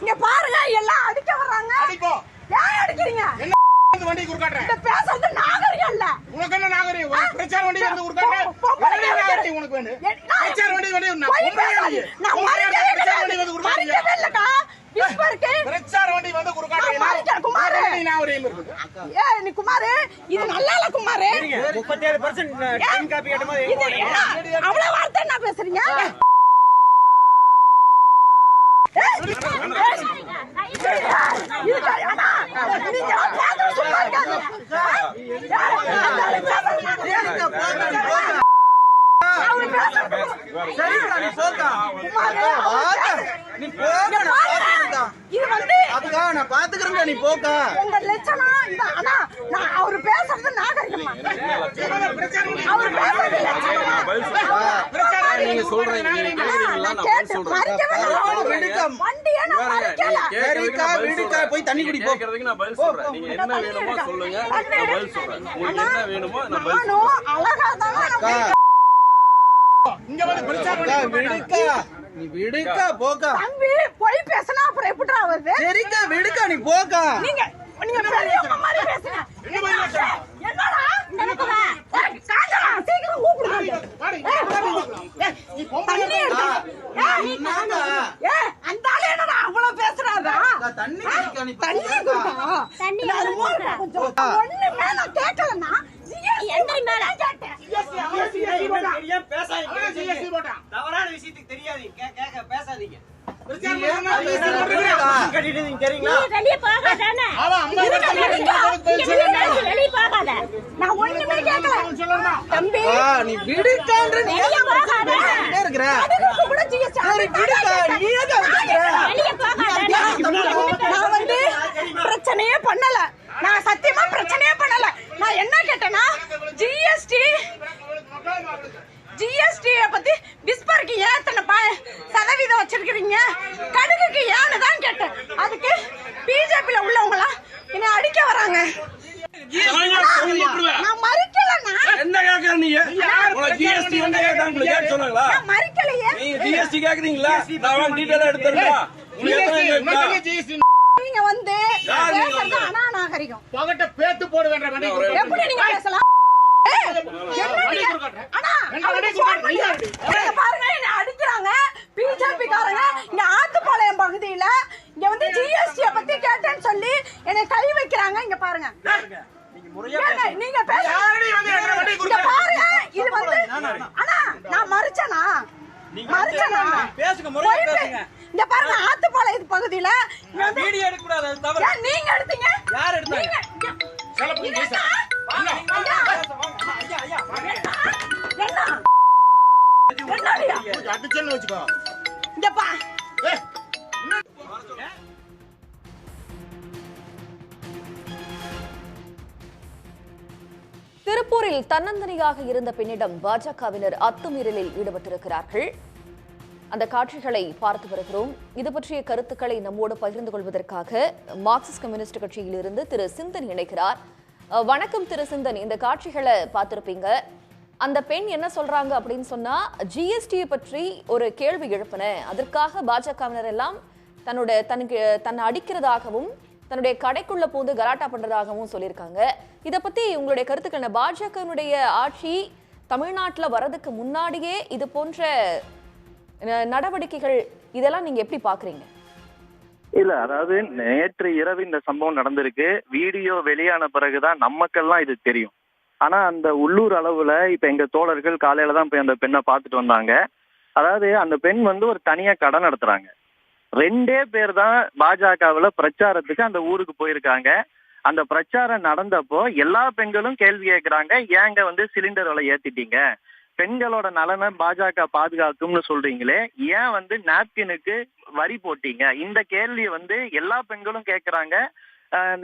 இங்க பாருங்க எல்லாம் அடிக்க வர்றாங்க. ஏன் அடிக்கிறீங்க வண்டி குறுக்காட்டுற? இந்த பேசுறது நாகரிகம் இல்ல உனக்கு என்ன நாகரிகம்? பிரச்சார வண்டி வந்து குறுக்காட்டுற? பொம்பளை என்ன நாகரிகம் உனக்கு வேணும்? பிரச்சார வண்டி. வண்டி. நான் மறைக்கவே கிடையாது. வந்து குறுக்காட்டுறியா? மறைக்கவே இல்லக்கா. விஸ்வருக்கு. பிரச்சார வண்டி வந்து குறுக்காட்டுற. நான் ஏய், நீ குமாரு இது நல்லா இல்ல குமாரு முப்பத்தேழு பர்சன்ட் டைம் காப்பி? அவ்வளவு வார்த்தை என்ன பேசுறீங்க? ஏய், ஏய், நான் பாத்துக்கிறேன்க்கா நீ போக்கா. உங்க லட்சணம் இந்த அண்ணா நான் அவர் பேசுறது நாகரிகமா? அவர் பேசுறது நீங்க சொல்றீங்க நீங்க கேக்குறீங்களா நான் சொல்றேன். வண்டியை நான் மறைக்கல. சரிக்கா விடுக்கா போய் தண்ணி குடி போ கேக்குறதுக்கு நான் பதில் சொல்றேன். நீங்க என்ன வேணுமோ சொல்லுங்க. நான் பதில் சொல்றேன். உங்களுக்கு என்ன வேணுமோ நான் பதில் நானும் அழகா தானே அக்கா. இங்க வந்து பிரச்சார அக்கா வண்டி விடுக்கா. நீ விடுக்கா போக்கா. தம்பி போய் பேசினா அப்புறம் எப்படிடா வருது? சரிக்கா விடுக்கா நீ போக்கா. நீங்க நீங்க பெரியவங்க மாதிரி பேசுங்க. என்னடா? எனக்கு வா. ஏய், காஞ்சனா, சீக்கிரம் கூப்பிடுங்க. தண்ணி எடுத்து ஏய், ஏய், அந்த ஆளு என்னடா? அவ்வளவு பேசுறாரா? தண்ணி தண்ணி தண்ணி ஒண்ணுமே நான் நான் ஒண்ணுமே கேட்கல. சொல்லணும். தம்பி. ஆ, நீ விடுக்கான்ற இருக்கிற? விடுக்கா நான் வந்து பிரச்சனையே பண்ணல. நான் சத்தியமா பிரச்சனையே பண்ணல. நான் என்ன கேட்டேன்னா ஜிஎஸ்டி ஜிஎஸ்டி பத்தி விஸ்பருக்கு ஏன் இத்தனை ப- சதவீதம் வச்சிருக்கிறீங்க? கடுகுக்கு ஏன்னு தான் கேட்டேன். அதுக்கு பிஜேபியில உள்ளவங்களாம் என்னை அடிக்க வராங்க. நான் மறுக்கலண்ணா என்ன கேக்குற நீங்க உனக்கு ஜிஎஸ்டி வந்து கேக்குறாங்க கேட்க சொன்னாங்களா நான் மறுக்கலையே. நீங்க ஜிஎஸ்டி கேக்குறீங்களா? நான் டீடைலா எடுத்துறேன் உங்களுக்கு. நீங்க வந்து பேசுறது வந்து? அனாநாகரிகம் புகட்ட பேத்து. எப்படி நீங்க பேசலாம்? என்ன இங்க பாருங்க என்னை அடிக்கிறாங்க. பிஜேபி காரங்க இங்க ஆத்துப்பாளையம் பகுதியில இங்க வந்து ஜிஎஸ்டி பத்தி கேட்டேன்னு சொல்லி என்னை கை வைக்கிறாங்க. இங்க பாருங்க. நீங்க? பாருங்க. இது வந்து அண்ணா நான் மறுச்சனா? மறுச்சனா? பேசுங்க முறையா பேசுங்க. இங்க பாருங்க ஆத்துப்பாளையம் பகுதியில வீடியோ எடுக்க கூடாது நீங்க எடுத்தீங்க. யார் எடுத்தாங்க? அடிச்சேன்னு வச்சுக்கோ. இங்க பா ஏய், திருப்பூரில் தன்னந்தனியாக இருந்த பெண்ணிடம் பாஜகவினர் அத்துமீறலில் ஈடுபட்டிருக்கிறார்கள். அந்த காட்சிகளை பார்த்து வருகிறோம். இது பற்றிய கருத்துக்களை நம்மோடு பகிர்ந்து கொள்வதற்காக மார்க்சிஸ்ட் கம்யூனிஸ்ட் கட்சியில் இருந்து திரு சிந்தன் இணைக்கிறார் அஹ், வணக்கம் திரு சிந்தன். இந்த காட்சிகளை பார்த்திருப்பீங்க. அந்த பெண் என்ன சொல்றாங்க அப்படின்னு சொன்னா ஜிஎஸ்டியை பற்றி ஒரு கேள்வி எழுப்பினேன் அதற்காக பாஜகவினர் எல்லாம் தன்னோட தனக்கு தன்னை அடிக்கிறதாகவும் தன்னுடைய கடைக்குள்ள பூந்து கலாட்டா பண்றதாகவும் சொல்லியிருக்காங்க. இதை பத்தி உங்களுடைய கருத்துக்கள் என்ன? பாஜகவினுடைய ஆட்சி தமிழ்நாட்டில் வரதுக்கு முன்னாடியே இது போன்ற நடவடிக்கைகள் இதெல்லாம் நீங்க எப்படி பாக்குறீங்க? இல்ல அதாவது நேற்று இரவு இந்த சம்பவம் நடந்திருக்கு. வீடியோ வெளியான பிறகுதான் நமக்கெல்லாம் இது தெரியும். ஆனா அந்த உள்ளூர் அளவுல இப்ப எங்க தோழர்கள் காலையில தான் போய் அந்த பெண்ணை பார்த்துட்டு வந்தாங்க. அதாவது அந்த பெண் வந்து ஒரு தனியா கடை நடத்துறாங்க. ரெண்டே பேர் தான் பாஜகவுல பிரச்சாரத்துக்கு அந்த ஊருக்கு போயிருக்காங்க. அந்த பிரச்சாரம் நடந்தப்போ எல்லா பெண்களும் கேள்வி கேட்கறாங்க ஏங்க வந்து சிலிண்டர் விலை ஏத்திட்டீங்க? பெண்களோட நலனை பாஜக பாதுகாக்கும்னு சொல்றீங்களே. ஏன் வந்து நாப்கினுக்கு வரி போட்டீங்க? இந்த கேள்வியை வந்து எல்லா பெண்களும் கேட்கிறாங்க.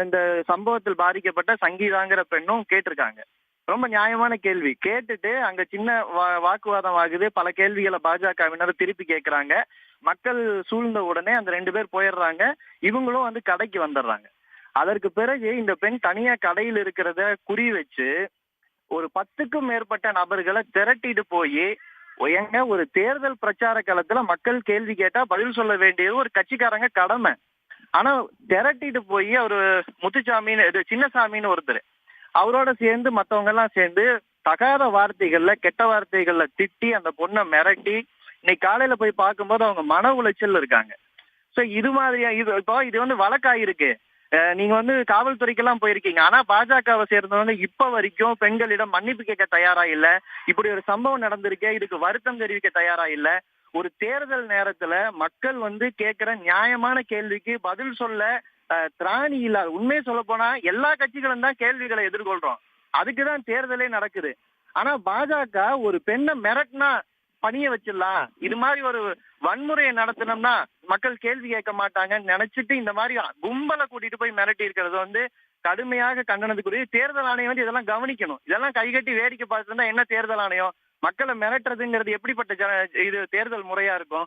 இந்த சம்பவத்தில் பாதிக்கப்பட்ட சங்கீதாங்கிற பெண்ணும் கேட்டிருக்காங்க. ரொம்ப நியாயமான கேள்வி. கேட்டுட்டு அங்க சின்ன வா- வாக்குவாதம் ஆகுது. பல கேள்விகளை பாஜகவினர் திருப்பி கேட்கறாங்க. மக்கள் சூழ்ந்த உடனே அந்த ரெண்டு பேர் போயிடுறாங்க. இவங்களும் வந்து கடைக்கு வந்துடுறாங்க. அதற்கு பிறகு இந்த பெண் தனியா கடையில் இருக்கிறத குறி வச்சு ஒரு பத்துக்கும் மேற்பட்ட நபர்களை திரட்டிட்டு போய் எங்க ஒரு தேர்தல் பிரச்சார காலத்துல மக்கள் கேள்வி கேட்டா பதில் சொல்ல வேண்டியது ஒரு கட்சிக்காரங்க கடமை. ஆனா திரட்டிட்டு போய் அவரு முத்துச்சாமின்னு இது சின்னசாமின்னு ஒருத்தர். அவரோட சேர்ந்து மத்தவங்க எல்லாம் சேர்ந்து தகாத வார்த்தைகள்ல கெட்ட வார்த்தைகள்ல திட்டி அந்த பொண்ணை மிரட்டி இன்னைக்கு காலையில போய் பார்க்கும்போது அவங்க மன உளைச்சல் இருக்காங்க. சோ இது மாதிரியா இது இப்போ இது வந்து வழக்காயிருக்கு. நீங்க வந்து காவல்துறைக்கெல்லாம் போயிருக்கீங்க. ஆனா பாஜகவை சேர்ந்தவங்க இப்ப வரைக்கும் பெண்களிடம் மன்னிப்பு கேட்க தயாரா இல்ல. இப்படி ஒரு சம்பவம் நடந்திருக்கே இதுக்கு வருத்தம் தெரிவிக்க தயாரா இல்ல. ஒரு தேர்தல் நேரத்துல மக்கள் வந்து கேட்கிற நியாயமான கேள்விக்கு பதில் சொல்ல திராணி இல்லாத உண்மையை சொல்ல போனா எல்லா கட்சிகளும் தான் கேள்விகளை எதிர்கொள்றோம். அதுக்குதான் தேர்தலே நடக்குது. ஆனா பாஜக ஒரு பெண்ணை மிரட்டினா பணிய வச்சிடலாம். இது மாதிரி ஒரு வன்முறையை நடத்தினோம்னா மக்கள் கேள்வி கேட்க மாட்டாங்கன்னு நினைச்சிட்டு இந்த மாதிரி கும்பலை கூட்டிட்டு போய் மிரட்டி இருக்கிறது வந்து கடுமையாக கண்டனத்துக்குரிய தேர்தல் ஆணையம் வந்து இதெல்லாம் கவனிக்கணும். இதெல்லாம் கைகட்டி வேடிக்கை பார்த்துருந்தா என்ன தேர்தல் ஆணையம்? மக்களை மிரட்டுறதுங்கிறது எப்படிப்பட்ட ஜன இது தேர்தல் முறையா இருக்கும்?